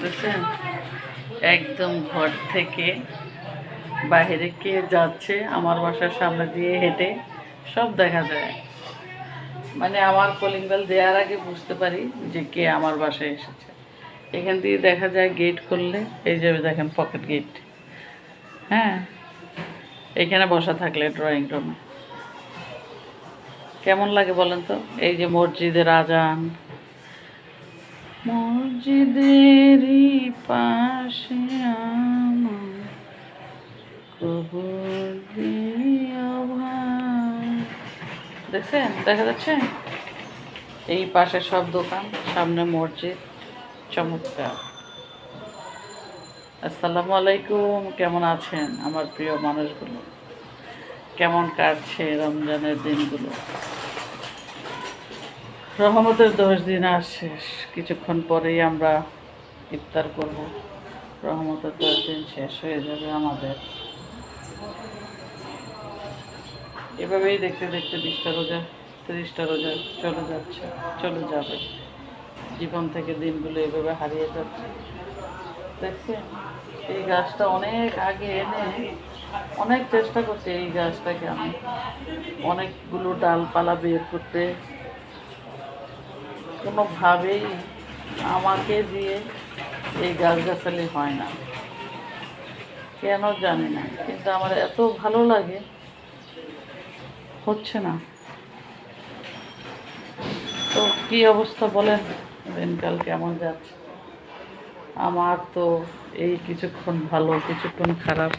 বুঝছেন একদম ঘর থেকে বাইরে কে যাচ্ছে, আমার বাসার সামনে দিয়ে হেঁটে সব দেখা যায়। মানে আমার কলিং বেল দেওয়ার আগে বুঝতে পারি যে কে আমার বাসায় এসেছে। এখান দিয়ে দেখা যায় গেট করলে এই যে দেখেন পকেট গেট হ্যাঁ? এখানে বসা থাকলে ড্রয়িং রুমে কেমন লাগে বলেন তো? এই যে মসজিদের আজান। মসজিদেরই পাশে আমার কবর দেখছেন? দেখা যাচ্ছে? এই পাশে সব দোকান, সামনে মসজিদ, চমৎকার। আসসালামু আলাইকুম, কেমন আছেন আমার প্রিয় মানুষগুলো? কেমন কাটছে রমজানের দিনগুলো? রহমতের দশ দিন আর শেষ। কিছুক্ষণ পরেই আমরা ইফতার করব। রহমতের দশ দিন শেষ হয়ে যাবে আমাদের। এভাবেই দেখতে দেখতে বিশটা রোজা, তিরিশটা রোজা চলে যাচ্ছে, চলে যাবে। জীবন থেকে দিনগুলো এভাবে হারিয়ে যাচ্ছে। দেখছেন? এই গাছটা অনেক আগে এনে অনেক চেষ্টা করছি এই গাছটাকে আমি। অনেকগুলো ডালপালা বের করতে কোনোভাবেই আমাকে দিয়ে এই গাছগাছালি হয় না। কেন জানি না, কিন্তু আমার এত ভালো লাগে, হচ্ছে না। তো কি অবস্থা বলেন? দিনকাল কেমন যাচ্ছে? আমার তো এই কিছুক্ষণ ভালো, কিছুক্ষণ খারাপ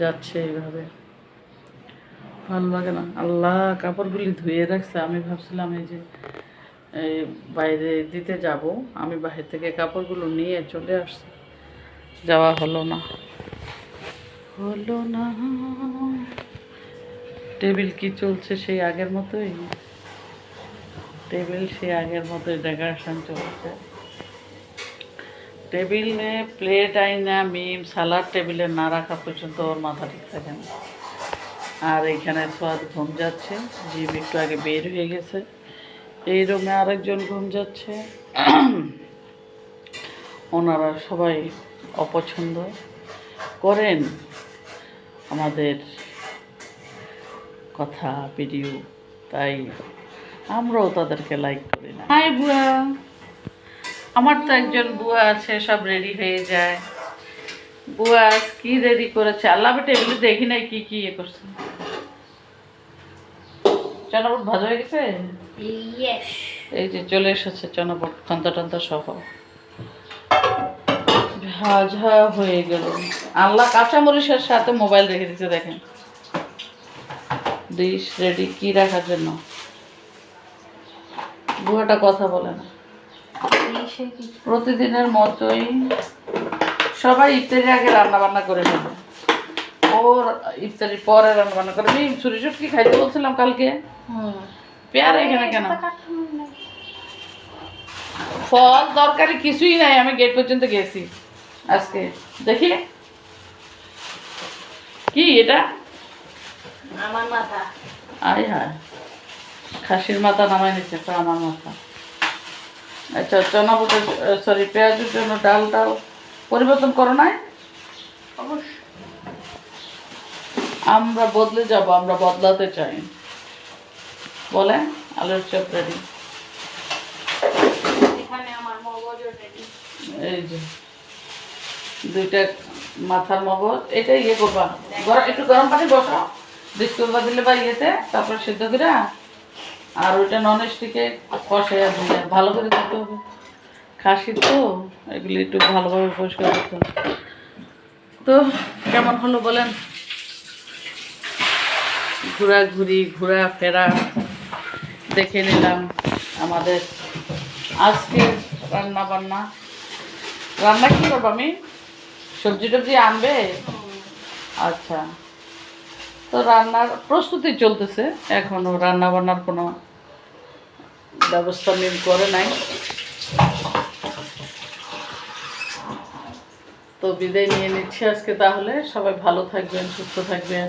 যাচ্ছে এইভাবে। ভালো লাগে না। আল্লাহ কাপড়গুলি ধুয়ে রাখছে। আমি ভাবছিলাম এই যে বাইরে দিতে যাব। আমি বাইরে থেকে কাপড়গুলো নিয়ে চলে আসছি। যাওয়া হলো না। হলো না। টেবিল কি চলছে সেই আগের মতোই? টেবিল সেই আগের মতোই ডেকোরেশন চলছে। টেবিলে প্লেট আইনা মিম সালাদ টেবিলে না রাখা পর্যন্ত ওর মাথা ঠিক থাকে না। আর এখানে সোয়াদ ঘুম যাচ্ছে। জিম একটু আগে বের হয়ে গেছে। এই রুমে আরেকজন ঘুম যাচ্ছে। ওনারা সবাই অপছন্দ। করেন আমাদের কথা, ভিডিও, তাই আমরাও তাদেরকে লাইক করি না। হাই বুয়া। আমার তো একজন বুয়া আছে, সব রেডি হয়ে যায়। বুয়া কি রেডি করেছে? আল্লাহ টেবিলে দেখি নাই কি কি ইয়ে করছে। চনাবট ভাজা হয়ে গেছে? এই যে চলে এসেছে চনাবট খান্তা টান্তা সহ। ভাজা হয়ে গেল। আল্লাহ কাঁচামরিচের সাথে মোবাইল রেখে দিচ্ছে দেখেন। ডিশ রেডি কি রাখার জন্য? বুয়াটা কথা বলে না। প্রতিদিনের মতোই সবাই ইফতারির আগে রান্না বান্না করে নেবে ওর ইফতারির পরে রান্না বান্না করে। আমি ছুরি কি খাইতে বলছিলাম কালকে। পেয়ারা এখানে কেন? ফল দরকারি কিছুই নাই আমি গেট পর্যন্ত গেছি। আজকে। দেখি। কি এটা? আমার মাথা। আয় হায়। খাসির মাথা নামাই নিচ্ছে তো আমার মাথা। আচ্ছা চনা সরি পেঁয়াজের জন্য ডাল ডাল পরিবর্তন করো নাই? অবশ্য আমরা বদলে যাব আমরা বদলাতে চাই। বলে আলুর চপ রেডি। এই যে দুইটা মাথার মগজ এটা ইয়ে করবা। গরম একটু গরম পানি বসাও। বিস্কুট বা দিলে বা ইয়েতে তারপরে সিদ্ধ করে আর ওইটা নন স্টিকে আর ভালো করে দিতে হবে। খাসি তো এগুলি একটু ভালোভাবে পরিষ্কার করতে হবে। তো কেমন হলো বলেন? ঘোরাঘুরি ঘোরা ফেরা দেখে নিলাম আমাদের আজকে রান্না বান্না রান্না কি করব আমি? সবজি টবজি আনবে? আচ্ছা। তো রান্নার প্রস্তুতি চলতেছে। এখনও রান্না বান্নার কোনো ব্যবস্থা মিল করে নাই। তো বিদায় নিয়ে নিচ্ছি আজকে তাহলে। সবাই ভালো থাকবেন, সুস্থ থাকবেন।